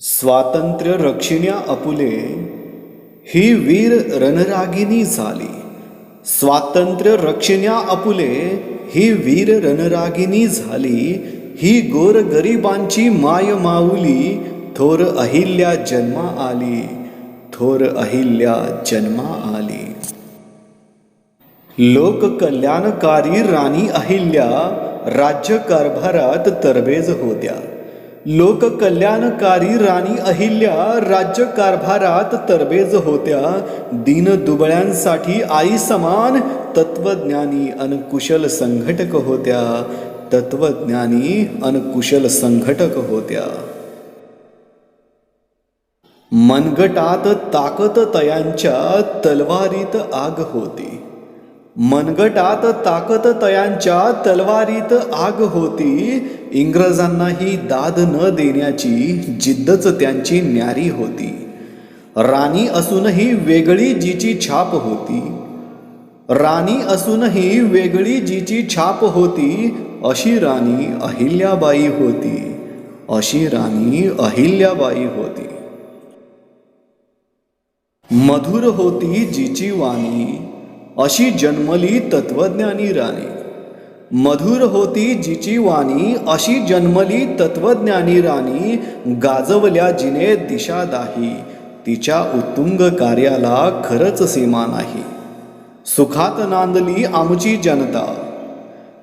स्वातंत्र्य रक्षिण्या अपुले ही वीर रणरागिनी झाली. स्वातंत्र्य रक्षिण्या अपुले ही वीर रणरागिनी झाली. ही गोर गरिबांची माय माऊली थोर अहिल्या जन्मा आली. थोर अहिल्या जन्मा आली. लोककल्याणकारी राणी अहिल्या राज्यकारभारात तरबेज होत्या. लोककल्याणकारी राणी अहिल्या राज्यकारभारात तरबेज होत्या. दीनदुबळ्यांसाठी आई समान तत्वज्ञानी अनकुशल संघटक होत्या. तत्वज्ञानी अनकुशल संघटक होत्या. मनगटात ताकत तयांच्या तलवारीत आग होती. मनगटात ताकत तयांच्या तलवारीत आग होती. इंग्रजांनाही दाद न देण्याची जिद्दच त्यांची न्यारी होती. राणी असूनही वेगळी जीची छाप होती. राणी असूनही वेगळी जीची छाप होती. अशी राणी अहिल्याबाई होती. अशी राणी अहिल्याबाई होती. मधुर होती जिची वाणी. अशी जन्मली तत्वज्ञानी राणी. मधुर होती जिची वाणी अशी जन्मली तत्वज्ञानी राणी गाजवल्या जिने दिशा दाही. तिच्या उत्तुंग कार्याला खरंच सीमा नाही. सुखात नांदली आमची जनता.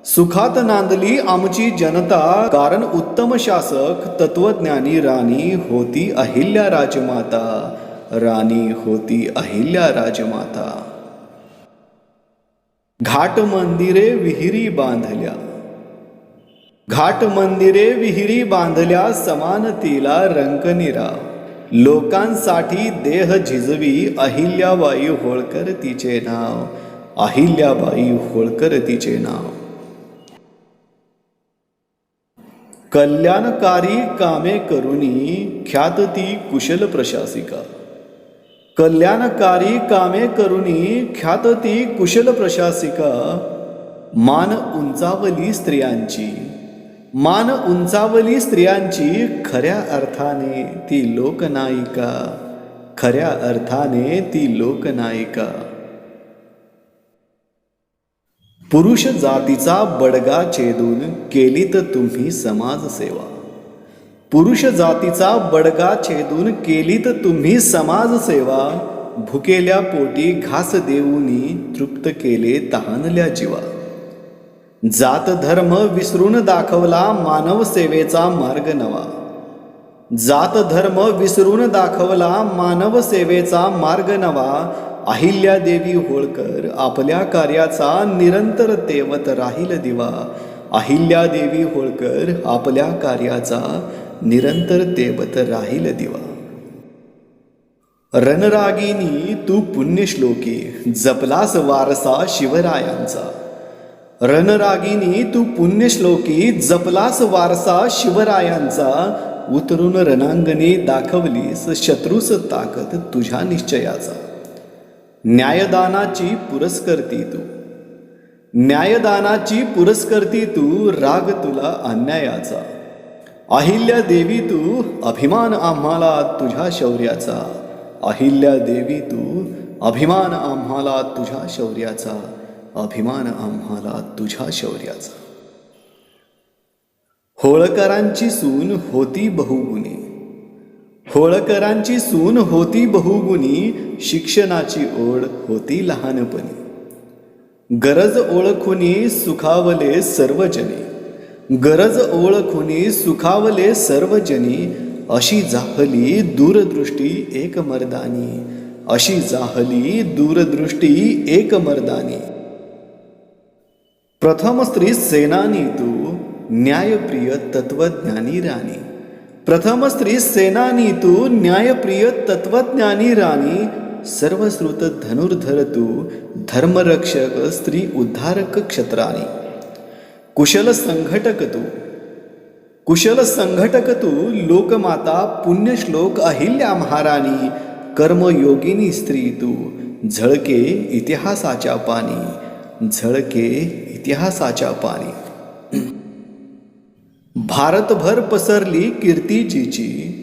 सुखात नांदली आमची जनता कारण उत्तम शासक तत्वज्ञानी राणी होती अहिल्या राजमाता. राणी होती अहिल्या राजमाता. घाट मंदिरे विहिरी बांधल्या. घाट मंदिरे विहिरी बांधल्या समानतेला रंकनिरा लोकांसाठी देह झिजवी अहिल्याबाई होळकर तिचे नाव. अहिल्याबाई होळकर तिचे नाव. कल्याणकारी कामे करुनी ख्यात ती कुशल प्रशासिका. कल्याणकारी कामे करुनी ख्यात ती कुशल प्रशासिका. मान उंचावली स्त्रियांची. मान उंचावली स्त्रियांची खऱ्या अर्थाने ती लोकनायिका. खऱ्या अर्थाने ती लोकनायिका. पुरुष जातीचा बडगा छेदून केलीत तुम्ही समाजसेवा. पुरुष जातीचा बडगा छेदून केलीत तुम्ही समाजसेवा भुकेल्या पोटी घास देऊनी तृप्त केले तहानल्या जीवा. जात धर्म विसरून दाखवला मानव सेवेचा मार्ग नवा. जात धर्म विसरून दाखवला मानव सेवेचा मार्ग नवा. अहिल्या देवी होळकर आपल्या कार्याचा निरंतर तेवत राहील दिवा. अहिल्या देवी होळकर आपल्या कार्याचा निरंतर तेवत राहील दिवा. रणरागिनी तू पुण्यश्लोकी जपलास वारसा शिवरायांचा. रणरागिनी तू पुण्यश्लोकी जपलास वारसा शिवरायांचा. उतरून रणांगणी दाखवलीस शत्रूस ताकद तुझ्या निश्चयाचा. न्यायदानाची पुरस्कर्ती तू. न्यायदानाची पुरस्कर्ती तू राग तुला अन्यायाचा. अहिल्या देवी तू अभिमान आम्हाला तुझ्या शौर्याचा. अहिल्या देवी तू अभिमान आम्हाला तुझ्या शौर्याचा. अभिमान आम्हाला तुझ्या शौर्याचा. होळकरांची सून होती बहुगुणी. होळकरांची सून होती बहुगुणी शिक्षणाची ओढ होती लहानपणी. गरज ओळखुनी सुखावले सर्वजने गरज ओळखुनी सुखावले सर्वजनी अशी जाहली दूरदृष्टी एक मर्दानी अशी जाहली दूरदृष्टी एक मर्दानी प्रथम स्त्री सेनानी तू न्यायप्रिय तत्वज्ञानी राणी. प्रथम स्त्री सेनानी तू न्यायप्रिय तत्वज्ञानी राणी. सर्वश्रुत धनुर्धर तू धर्मरक्षक स्त्री उद्धारक क्षत्राणी. कुशल संघटक तू. कुशल संघटक तू लोकमाता पुण्यश्लोक अहिल्या महाराणी कर्मयोगिनी स्त्री तू. झळके इतिहासाच्या पाणी झळके इतिहासाच्या पाणी. भारतभर पसरली कीर्तीजीची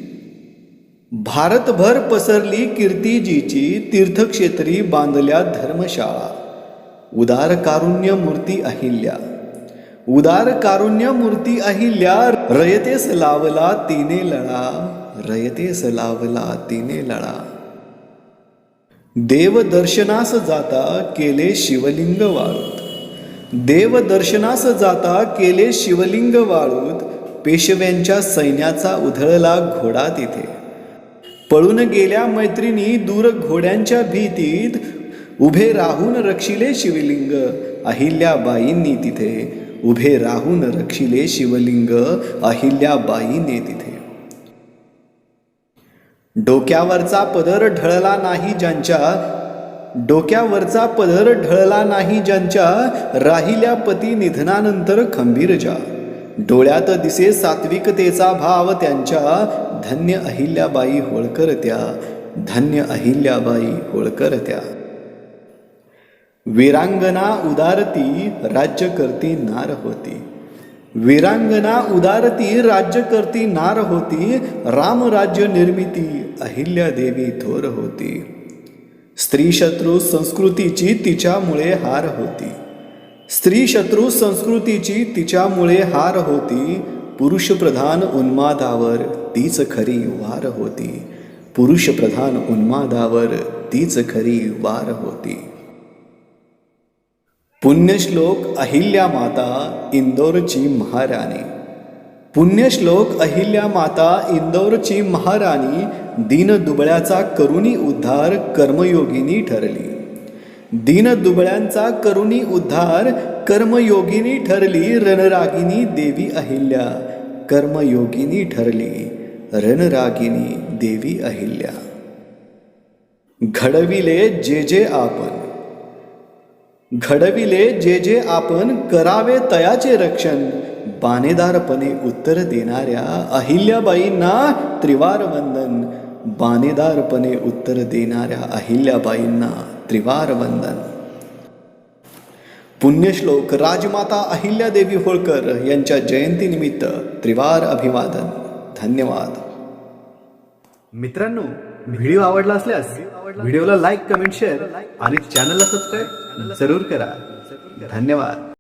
भारतभर पसरली कीर्तीजीची तीर्थक्षेत्री बांधल्या धर्मशाळा. उदार कारुण्य मूर्ती अहिल्या. उदार कारुण्य मूर्ती अहिल्या रयतेस लावला तिने लळा रयतेस लावला तिने लळा. देव दर्शनास जाता केले शिवलिंग वाळूत. देव दर्शनास जाता केले शिवलिंग वाळूत पेशव्यांच्या सैन्याचा उधळला घोडा तिथे. पळून गेल्या मैत्रिणी दूर घोड्यांच्या भीतीत उभे राहून रक्षिले शिवलिंग अहिल्याबाईंनी तिथे. उभे राहून रक्षिले शिवलिंग अहिल्याबाईने तिथे. डोक्यावरचा पदर ढळला नाही ज्यांच्या डोक्यावरचा पदर ढळला नाही ज्यांच्या राहिल्या पती निधनानंतर खंबीरजा. डोळ्यात दिसे सात्विकतेचा भाव त्यांच्या धन्य अहिल्याबाई होळकर त्या धन्य अहिल्याबाई होळकर त्या वीरांगना उदारती राज्य करती नार होती. वीरांगना उदारती राज्य करती नार होती. रामराज्य निर्मिती अहिल्यादेवी थोर होती. स्त्री शत्रू संस्कृतीची तिच्यामुळे हार होती. स्त्री शत्रू संस्कृतीची तिच्यामुळे हार होती. पुरुषप्रधान उन्मादावर तीच खरी वार होती. पुरुषप्रधान उन्मादावर तीच खरी वार होती. पुण्यश्लोक अहिल्या माता इंदोरची महाराणी. पुण्यश्लोक अहिल्या माता इंदोरची महाराणी दीन दुबळ्याचा करुणी उद्धार कर्मयोगिनी ठरली. दीन दुबळ्यांचा करुणी उद्धार कर्मयोगिनी ठरली रणरागिनी देवी अहिल्या कर्मयोगिनी ठरली रणरागिनी देवी अहिल्या. घडविले जे जे आपण घडविले जे जे आपण करावे तयाचे रक्षण बानेदारपणे उत्तर देणाऱ्या अहिल्याबाईंना त्रिवार वंदन बानेदारपणे उत्तर देणाऱ्या अहिल्याबाईंना त्रिवार वंदन पुण्यश्लोक राजमाता अहिल्यादेवी होळकर यांच्या जयंतीनिमित्त त्रिवार अभिवादन. धन्यवाद. मित्रांनो व्हिडिओ आवडला असल्यास व्हिडिओला लाईक कमेंट शेअर आणि चॅनलला सबस्क्राईब जरूर करा. धन्यवाद.